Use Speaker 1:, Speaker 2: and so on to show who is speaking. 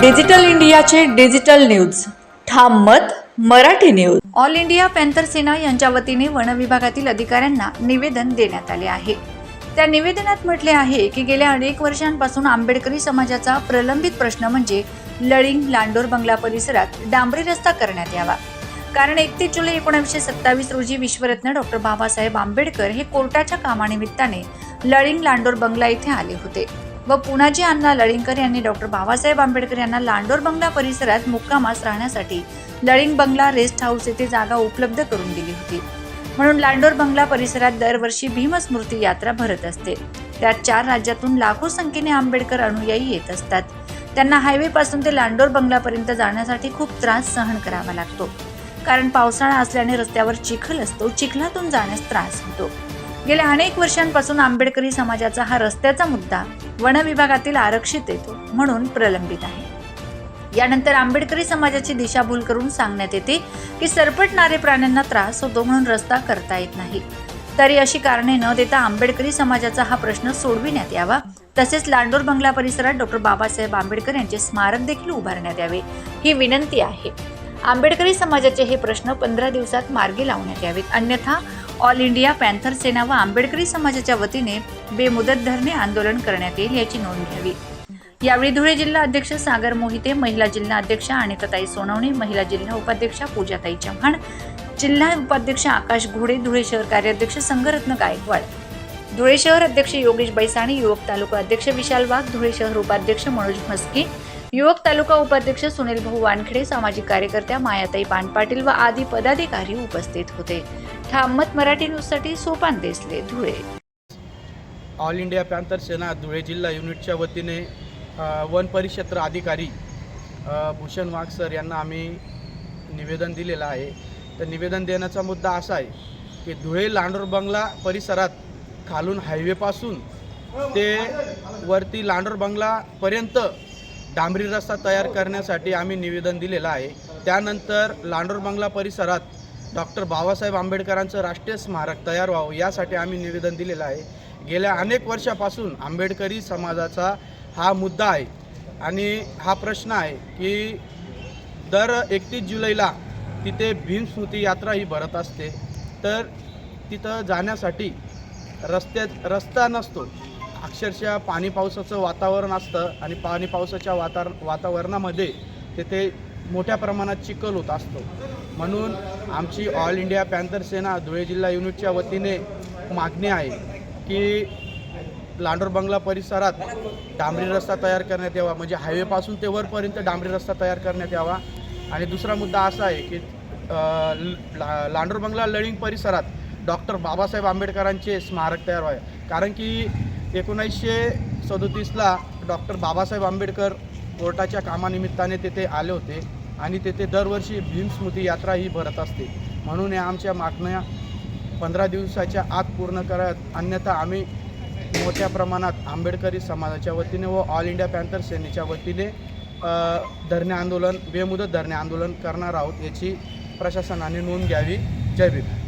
Speaker 1: Digital इंडियाचे digital news. Tham Mat Marathi news. All India Panther Sena यांच्या वतीने one विभागातील अधिकाऱ्यांना निवेदन देण्यात आले आहे. त्या निवेदनात म्हटले आहे की गेल्या अनेक वर्षांपासून आंबेडकरी समाजाचा प्रलंबित प्रश्न म्हणजे लळिंग लांडोर बंगला परिसरात डांबरी रस्ता करण्यात यावा. कारण एकतीस जुलै एकोणीसशे सत्तावीस रोजी विश्वरत्न डॉक्टर बाबासाहेब आंबेडकर हे कोर्टाच्या कामानिमित्ताने लळिंग लांडोर बंगला येथे आले होते. व पुणाजी अण्णा लळिंगकर यांनी डॉक्टर बाबासाहेब आंबेडकर यांना लांडोर बंगला परिसरात मुक्कामास राहण्यासाठी लळिंग बंगला रेस्ट हाऊस येथे जागा उपलब्ध करून दिली होती. म्हणून लांडोर बंगला परिसरात दरवर्षी भीमस्मृती यात्रा भरत असते. त्यात चार राज्यातून लाखो संख्येने आंबेडकर अनुयायी येत असतात. त्यांना हायवे पासून ते लांडोर बंगलापर्यंत जाण्यासाठी खूप त्रास सहन करावा लागतो. कारण पावसाळा असल्याने रस्त्यावर चिखल असतो चिखलातून जाण्यास त्रास होतो. गेल्या अनेक वर्षांपासून आंबेडकरी समाजाचा हा रस्त्याचा मुद्दा वन विभागातील आरक्षित येतो म्हणून प्रलंबित आहे. यानंतर आंबेडकरी समाजाची दिशाभूल करून सांगण्यात येते की सरपटणारे प्राण्यांना त्रास होतो म्हणून रस्ता करता येत नाही. तरी अशी कारणे न देता आंबेडकरी समाजाचा हा प्रश्न सोडविण्यात यावा. तसेच लांडोर बंगला परिसरात डॉक्टर बाबासाहेब आंबेडकर यांचे स्मारक देखील उभारण्यात यावे. ही विनंती आहे. आंबेडकरी समाजाचे हे प्रश्न पंधरा दिवसात मार्गी लावण्यात यावेत. अन्यथा ऑल इंडिया पॅन्थर सेना व आंबेडकरी समाजाच्या वतीने बेमुदत धरणे आंदोलन करण्यात येईल याची नोंद घ्यावी. यावेळी धुळे जिल्हा अध्यक्ष सागर मोहिते महिला जिल्हा अध्यक्षा अनिताताई सोनवणे महिला जिल्हा उपाध्यक्षा पूजाताई चव्हाण जिल्हा उपाध्यक्ष आकाश घोडे धुळे शहर कार्याध्यक्ष संघरत्न गायकवाड. धुळे शहर अध्यक्ष योगेश बैसाणी युवक तालुका अध्यक्ष विशाल वाघ धुळे शहर उपाध्यक्ष मनोज म्हस्के युवक तालुका उपाध्यक्ष सुनील भाऊ वानखेडे सामाजिक कार्यकर्त्या मायाताई पानपाटील व आदी पदाधिकारी उपस्थित होते. ठामत मराठी न्यूजसाठी Sopan Desale Dhule.
Speaker 2: All India Panther Sena Dhule जिल्हा युनिटच्या वतीने वन परिक्षेत्र अधिकारी भूषण वाघ सर यांना आम्ही निवेदन दिलेलं आहे. तर निवेदन देण्याचा मुद्दा असा आहे की धुळे लांडोर बंगला परिसरात खालून हायवेपासून ते वरती लांडोर बंगलापर्यंत डांबरी रस्ता तयार करण्यासाठी आम्ही निवेदन दिलेलं आहे. त्यानंतर लांडोर बंगला परिसरात डॉक्टर बाबासाहेब आंबेडकरांचं राष्ट्रीय स्मारक तयार व्हावं यासाठी आम्ही निवेदन दिलेलं आहे. गेल्या अनेक वर्षापासून आंबेडकरी समाजाचा हा मुद्दा आहे आणि हा प्रश्न आहे की दर एकतीस जुलैला तिथे भीमस्मृती यात्रा ही भरत असते. तर तिथं जाण्यासाठी रस्त्यात रस्ता नसतो. अक्षरशः पाणी पावसाचं वातावरण असतं आणि पाणी पावसाच्या वाता वातावरणामध्ये तिथे मोठ्या प्रमाणात चिखल होत असतो. म्हणून आमची All India Panther Sena Dhule जिल्हा युनिटच्या वतीने मागणी आहे की लांडोर बंगला परिसरात डांबरी रस्ता तयार करण्यात यावा. म्हणजे हायवेपासून ते वरपर्यंत डांबरी रस्ता तयार करण्यात यावा. आणि दुसरा मुद्दा असा आहे की ला लांडोर बंगला लळिंग परिसरात डॉक्टर बाबासाहेब आंबेडकरांचे स्मारक तयार व्हावे. कारण की एकोणीसशे सदोतीसला डॉक्टर बाबासाहेब आंबेडकर कोर्टाच्या कामानिमित्ताने तेथे आले होते आणि तेथे दरवर्षी भीमस्मृती यात्रा ही भरत असते. म्हणून या आमच्या मागण्या पंधरा दिवसाच्या आत पूर्ण करत अन्यथा आम्ही मोठ्या प्रमाणात आंबेडकरी समाजाच्या वतीने व ऑल इंडिया पॅन्थर सेनेच्या वतीने धरणे आंदोलन बेमुदत धरणे आंदोलन करणार आहोत याची प्रशासनाने नोंद घ्यावी. जय भीम.